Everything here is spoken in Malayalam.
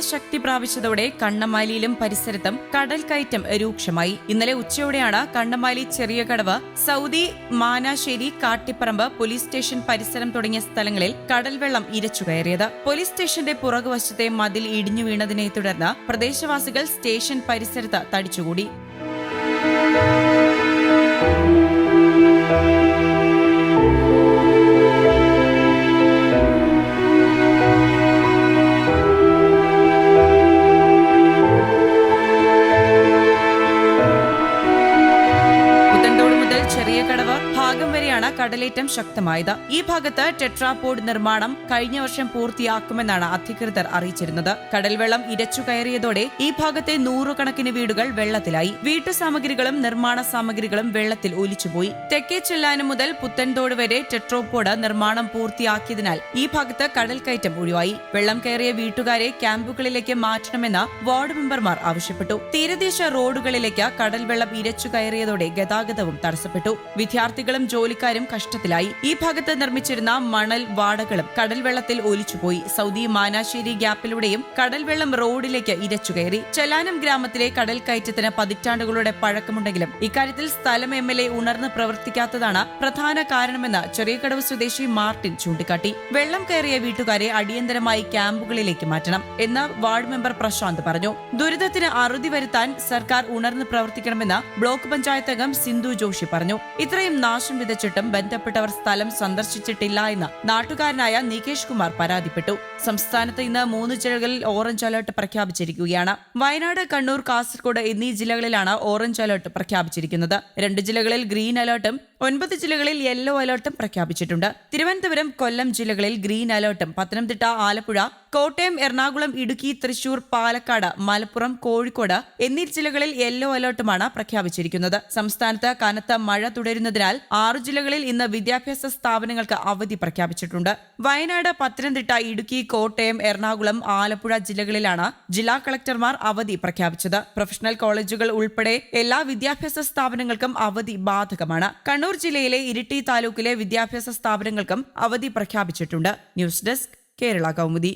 ശക്തി പ്രാപിച്ചതോടെ കണ്ണമാലിയിലും പരിസരത്തും കടൽ കയറ്റം രൂക്ഷമായി. ഇന്നലെ ഉച്ചയോടെയാണ് കണ്ണമാലി ചെറിയ കടവ് സൗദി മാനാശ്ശേരി കാട്ടിപ്പറമ്പ് പോലീസ് സ്റ്റേഷൻ പരിസരം തുടങ്ങിയ സ്ഥലങ്ങളിൽ കടൽവെള്ളം ഇരച്ചു കയറിയത്. പോലീസ് സ്റ്റേഷന്റെ പുറകുവശത്തെ മതിൽ ഇടിഞ്ഞു വീണതിനെ തുടർന്ന് പ്രദേശവാസികൾ സ്റ്റേഷൻ പരിസരത്ത് തടിച്ചുകൂടി. മുതൽ ചെറിയ കടവ് ഭാഗം വരെയാണ് കടലേറ്റം ശക്തമായത്. ഈ ഭാഗത്ത് ടെട്രാപോഡ് നിർമ്മാണം കഴിഞ്ഞ വർഷം പൂർത്തിയാക്കുമെന്നാണ് അധികൃതർ അറിയിച്ചിരുന്നത്. കടൽവെള്ളം ഇരച്ചു കയറിയതോടെ ഈ ഭാഗത്തെ നൂറുകണക്കിന് വീടുകൾ വെള്ളത്തിലായി. വീട്ടു സാമഗ്രികളും നിർമ്മാണ സാമഗ്രികളും വെള്ളത്തിൽ ഒലിച്ചുപോയി. തെക്കേ ചെല്ലാനം മുതൽ പുത്തൻതോട് വരെ ടെട്രോപോഡ് നിർമ്മാണം പൂർത്തിയാക്കിയതിനാൽ ഈ ഭാഗത്ത് കടൽ കയറ്റം ഒഴിവായി. വെള്ളം കയറിയ വീട്ടുകാരെ ക്യാമ്പുകളിലേക്ക് മാറ്റണമെന്ന് വാർഡ് മെമ്പർമാർ ആവശ്യപ്പെട്ടു. തീരദേശ റോഡുകളിലേക്ക് കടൽവെള്ളം ഇരച്ചു കയറിയതോടെ ഗതാഗതവും തടസ്സപ്പെട്ടു. വിദ്യാർത്ഥികളും ജോലിക്കാരും കഷ്ടത്തിലായി. ഈ ഭാഗത്ത് നിർമ്മിച്ചിരുന്ന മണൽ വാടകളും കടൽവെള്ളത്തിൽ ഒലിച്ചുപോയി. സൗദി മാനാശ്ശേരി ഗ്യാപ്പിലൂടെയും കടൽവെള്ളം റോഡിലേക്ക് ഇരച്ചുകയറി ചെലാനം ഗ്രാമത്തിലെ കടൽ കയറ്റത്തിന് പതിറ്റാണ്ടുകളുടെ പഴക്കമുണ്ടെങ്കിലും ഇക്കാര്യത്തിൽ സ്ഥലം എം എൽ എ ഉണർന്ന് പ്രവർത്തിക്കാത്തതാണ് പ്രധാന കാരണമെന്ന് ചെറിയകടവ് സ്വദേശി മാർട്ടിൻ ചൂണ്ടിക്കാട്ടി. വെള്ളം കയറിയ വീട്ടുകാരെ അടിയന്തരമായി ക്യാമ്പുകളിലേക്ക് മാറ്റണം എന്ന് വാർഡ് മെമ്പർ പ്രശാന്ത് പറഞ്ഞു. ദുരിതത്തിന് അറുതി വരുത്താൻ സർക്കാർ ഉണർന്ന് പ്രവർത്തിക്കണമെന്ന് ബ്ലോക്ക് പഞ്ചായത്ത് അംഗം സിന്ധു ജോഷി പറഞ്ഞു. ഇത്രയും നാശം വിതച്ചിട്ടും ബന്ധപ്പെട്ടവർ സ്ഥലം സന്ദർശിച്ചിട്ടില്ല എന്ന് നാട്ടുകാരനായ നികേഷ് കുമാർ പരാതിപ്പെട്ടു. സംസ്ഥാനത്ത് ഇന്ന് മൂന്ന് ജില്ലകളിൽ ഓറഞ്ച് അലർട്ട് പ്രഖ്യാപിച്ചിരിക്കുകയാണ്. വയനാട് കണ്ണൂർ കാസർഗോഡ് എന്നീ ജില്ലകളിലാണ് ഓറഞ്ച് അലർട്ട് പ്രഖ്യാപിച്ചിരിക്കുന്നത്. രണ്ട് ജില്ലകളിൽ ഗ്രീൻ അലർട്ടും ഒൻപത് ജില്ലകളിൽ യെല്ലോ അലർട്ടും പ്രഖ്യാപിച്ചിട്ടുണ്ട്. തിരുവനന്തപുരം കൊല്ലം ജില്ലകളിൽ ഗ്രീൻ അലർട്ടും. പത്തനംതിട്ട ആലപ്പുഴ കോട്ടയം എറണാകുളം ഇടുക്കി തൃശൂർ പാലക്കാട് മലപ്പുറം കോഴിക്കോട് എന്നീ ജില്ലകളിൽ യെല്ലോ അലർട്ടുമാണ് പ്രഖ്യാപിച്ചിരിക്കുന്നത്. സംസ്ഥാനത്ത് കനത്ത മഴ തുടരുന്നതിനാൽ ആറു ജില്ലകളിൽ ഇന്ന് വിദ്യാഭ്യാസ സ്ഥാപനങ്ങൾക്ക് അവധി പ്രഖ്യാപിച്ചിട്ടുണ്ട്. വയനാട് പത്തനംതിട്ട ഇടുക്കി കോട്ടയം എറണാകുളം ആലപ്പുഴ ജില്ലകളിലാണ് ജില്ലാ കളക്ടർമാർ അവധി പ്രഖ്യാപിച്ചത്. പ്രൊഫഷണൽ കോളേജുകൾ ഉൾപ്പെടെ എല്ലാ വിദ്യാഭ്യാസ സ്ഥാപനങ്ങൾക്കും അവധി ബാധകമാണ്. കണ്ണൂർ ജില്ലയിലെ ഇരിട്ടി താലൂക്കിലെ വിദ്യാഭ്യാസ സ്ഥാപനങ്ങൾക്കും അവധി പ്രഖ്യാപിച്ചിട്ടുണ്ട്. News desk Kerala Kaumudi.